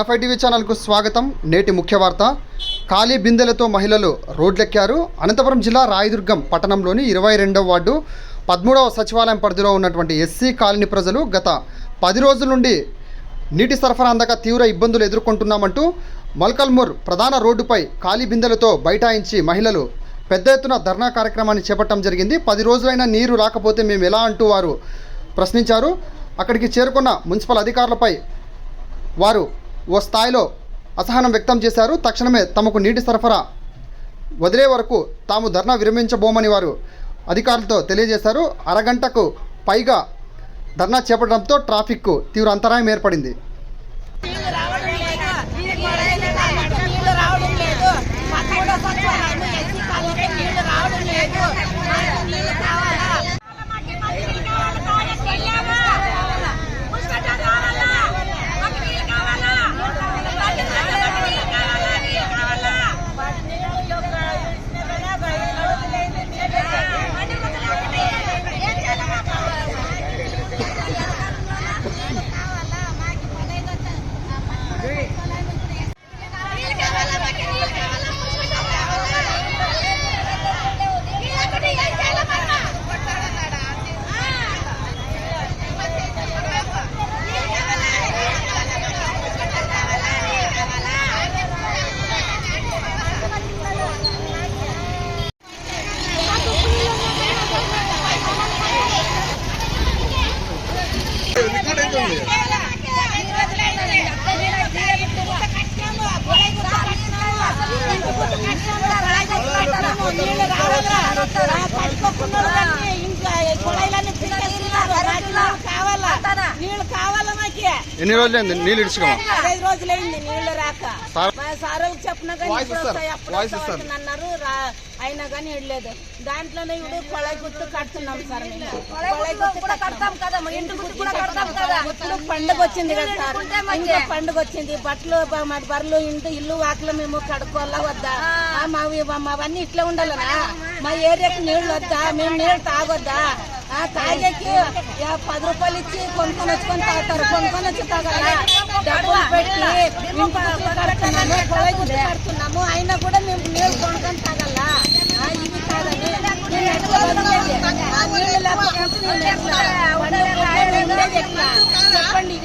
మన five TV ఛానల్కు స్వాగతం. నేటి ముఖ్య వార్త. ఖాళీ బిందెలతో మహిళలు రోడ్లెక్కారు. అనంతపురం జిల్లా రాయదుర్గం పట్టణంలోని ఇరవై రెండవ వార్డు పదమూడవ సచివాలయం పరిధిలో ఉన్నటువంటి ఎస్సీ కాలనీ ప్రజలు గత పది రోజుల నుండి నీటి సరఫరా అందక తీవ్ర ఇబ్బందులు ఎదుర్కొంటున్నామంటూ మల్కల్మూర్ ప్రధాన రోడ్డుపై ఖాళీ బిందెలతో బైఠాయించి మహిళలు పెద్ద ఎత్తున ధర్నా కార్యక్రమాన్ని చేపట్టడం జరిగింది. పది రోజులైనా నీరు రాకపోతే మేము ఎలా అంటూ వారు ప్రశ్నించారు. అక్కడికి చేరుకున్న మున్సిపల్ అధికారులపై వారు ఓ స్థాయిలో అసహనం వ్యక్తం చేశారు. తక్షణమే తమకు నీటి సరఫరా వదిలే వరకు తాము ధర్నా విరమించబోమని వారు అధికారులతో తెలియజేశారు. అరగంటకు పైగా ధర్నా చేపట్టడంతో ట్రాఫిక్కు తీవ్ర అంతరాయం ఏర్పడింది. 不能干。నీళ్ళు కావాలా మాకి? ఎన్ని రోజులైంది? నీళ్ళు ఇడుచుకోమా పదహైదు రోజులైంది నీళ్ళు రాక. సార్- మా సార్ చెప్పినా కానీ. అన్నారు. రా- అయినా కానీ ఇడలేదు దాంట్లోనే ఇప్పుడు కొళాయి గుర్తు కడుతున్నాం సార్. కొళాయి గుర్తు కడతాం కదా పండుగ వచ్చింది కదా సార్. ఇంకా పండుగ వచ్చింది. బట్టలు మా బర్రెలు ఇంటి ఇల్లు వాకిలు మేము కడుక్కోవాలా వద్దా? ఆ, మావి మావన్నీ ఇట్లా ఉండాలనా? మా ఏరియాకి నీళ్ళు వద్దా? మేము నీళ్ళు తాగొద్దా? ఆ తాగేకి పది రూపాయలు ఇచ్చి కొనుక్కొని వచ్చుకొని తాగుతారు కొనుక్కొని వచ్చి తాగాల? డబ్బులు పెట్టి ఇంటి కడుతున్నాము కడుతున్నాము అయినా కూడా మేము నీళ్ళు కొనుక్కొని తాగల? ఇవి కాదని మేము ఎట్లా బతికేది? ఆ నీళ్ళు లేకపోతే మేము ఎట్లా? పండుగ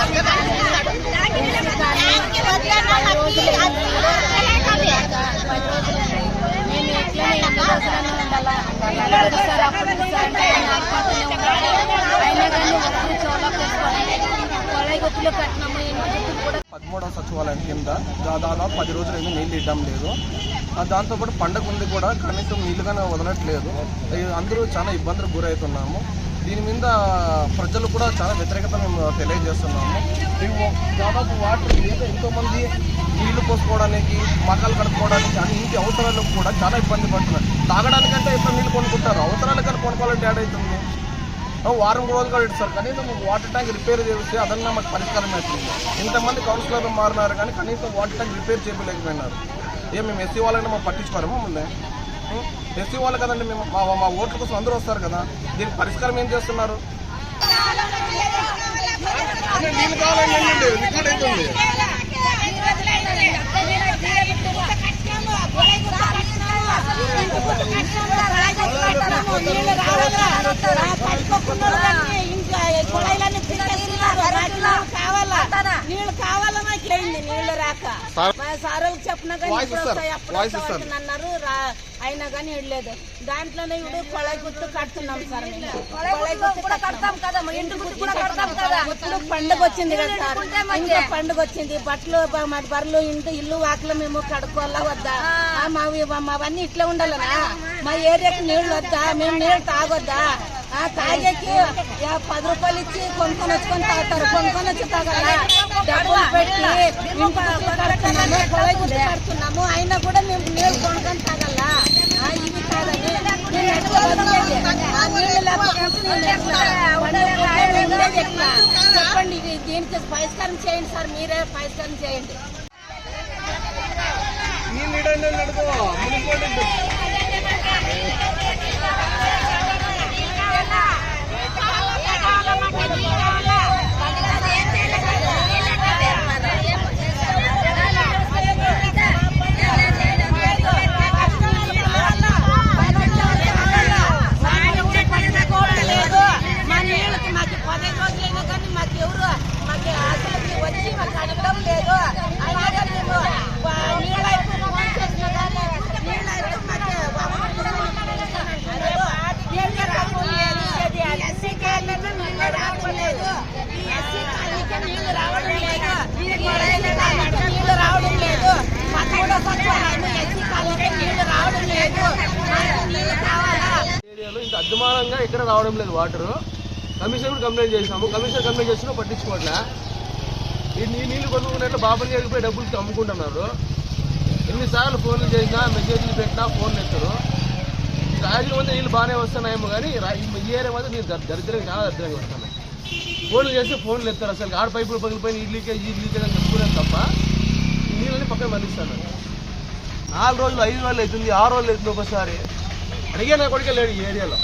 దీనికి పరిష్కారం చేయండి సార్ మీరే పరిష్కారం చేయండి మేము ఎట్లనే ఎన్ని రోజులైనా ఉండాలా? ఎప్పుడు సార్ అప్పుడు సార్ అంటే ఆత్మహత్యలు ఉన్నాయి. అయినా కానీ ఒక్కరు చోళ చేసుకొని కొళాయి గుర్తులు కట్టినాము ఇంటి గుర్తులు కూడా పదమూడవ సచివాలయం కింద దాదాపు పది రోజులు ఏమీ నీళ్ళు ఇవ్వడం లేదు. దాంతోపాటు పండగ ఉంది కూడా కనీసం నీళ్ళుగానే వదలట్లేదు. అందరూ చాలా ఇబ్బందులకు గురవుతున్నాము. దీని మీద ప్రజలు కూడా చాలా వ్యతిరేకత మేము తెలియజేస్తున్నాము దాదాపు వాటర్ ఏదో ఎంతోమంది నీళ్ళు పోసుకోవడానికి మకాలు కడుక్కోవడానికి అన్ని ఇంటి అవసరాలకు కూడా చాలా ఇబ్బంది పడుతున్నారు. తాగడానికంటే ఎప్పుడు నీళ్ళు కొనుక్కుంటారు. అవసరాలకన్నా కొనుక్కోవాలంటే ఏడ అవుతుంది వారం రోజులు కూడా సార్. కనీసం వాటర్ ట్యాంక్ రిపేర్ చేస్తే అదన్నా మాకు పరిష్కారం అవుతుంది. ఇంతమంది కౌన్సిలర్లు మారినారు కానీ కనీసం వాటర్ ట్యాంక్ రిపేర్ చేయలేకపోయినారు. ఏ మేము ఎస్సీ వాళ్ళని మేము పట్టించుకోరేమో ముందే ఎస్సీ వాళ్ళు కదండి మేము. మా మా ఓట్ల కోసం అందరూ వస్తారు కదా. దీనికి పరిష్కారం ఏం చేస్తున్నారు? నీళ్ళు కావాలండి రికార్డ్ అవుతుంది నీళ్ళు ఆ, పట్టుకోకున్నారు కానీ ఇంకా కుళాయిలన్నీ పీకేస్తున్నారు. నాకు నీళ్ళు కావాలా నీళ్ళు కావాలా మాకు ఏంది నీళ్ళు రాక సార్. మా సారోళ్ళకి చెప్పినా కానీ ఇప్పుడు. వస్తాయి అప్పుడు వస్తాయి. అన్నారు. రా- అయినా కానీ ఇడలేదు దాంట్లోనే ఇప్పుడు కొళాయి గుర్తు కడుతున్నాం సార్ ఇప్పుడు పండుగ వచ్చింది కదా సార్. ఇంకా పండుగ వచ్చింది బట్టలు బ- మా బర్రెలు ఇంటి ఇల్లు వాకిలు మేము కడుక్కోవాలా వద్దా? ఆ, మావి మావన్నీ ఇట్లా ఉండాలనా? మా ఏరియాకి నీళ్ళు వద్దా? మేము నీళ్ళు తాగొద్దా? ఆ తాగేకి పది రూపాయలు ఇచ్చి కొనుక్కొని వచ్చుకొని తాగుతారు. కొనుక్కొని వచ్చి తాగల డబ్బులు పెట్టి కడుతున్నాము అయినా కూడా మేము నీళ్ళు కొనుక్కొని తాగల ఆ, ఇవి ఎట్లా? చెప్పండి ఇది దీనికి పరిష్కారం చేయండి సార్ మీరే పరిష్కారం చేయండి లేదు మా నీళ్ళకి మాకు పదిహేను రోజులైనా కానీ మాకు ఎవరు మాకు అసలు వచ్చి మాకు అడగడం లేదు అలాగే మేము వా- నీళ్ళ వైపు ఫోన్ చేసినా కానీ నీళ్ళ వైపు మాకు నీళ్ళే రావడం లేదు. ఈ ఎస్సీ కాలనీలో నీళ్ళే రావడం లేదు. ఈ ఎస్సీ కాలనీకి నీళ్ళు రావడం లేదు. ఈ ఎస్సీ కాలనీకి నీళ్ళు రావడం లేదు. పదమూడో సచివాలయం ఎస్సీ కాలనీకి నీళ్ళు రావడం లేదు మాకు నీళ్ళు కావాలా ఏరియాలో ఇంత అద్దుమానంగా ఇక్కడ రావడం లేదు వాటర్. కమిషన్ కూడా కంప్లైంట్ చేసినాము కమిషన్ కంప్లైంట్ చేసినా పట్టించుకోవట్లే. ఈ నీ- నీళ్ళు కొనుక్కున్నట్లు బాబుని వెళ్ళిపోయి డబ్బులు అమ్ముకుంటున్నారు ఎన్నిసార్లు ఫోన్లు చేసినా మెసేజ్లు పెట్టినా ఫోన్లు ఎత్తారు. రాజకీయ మంది నీళ్ళు బాగానే వస్తున్నాయేమో కానీ ఈ ఏరియా మాత్రం నీళ్ళు దరిద్రంగా చాలా దరిద్రంగా వస్తున్నాయి. ఫోన్లు చేస్తే ఫోన్లు ఎత్తారు అసలు. ఆడ పైపులు పగిలిపోయిన ఈ లీకేజ్ ఈ లీకేజ్ అని చెప్పుకున్నాను తప్ప. నీళ్ళని పక్కన మళ్ళిస్తాను. నాలుగు రోజులు ఐదు రోజులు అవుతుంది ఆరు రోజులు అవుతుంది ఒకసారి. అడిగే నా కొడుకే లేడు ఈ ఏరియాలో.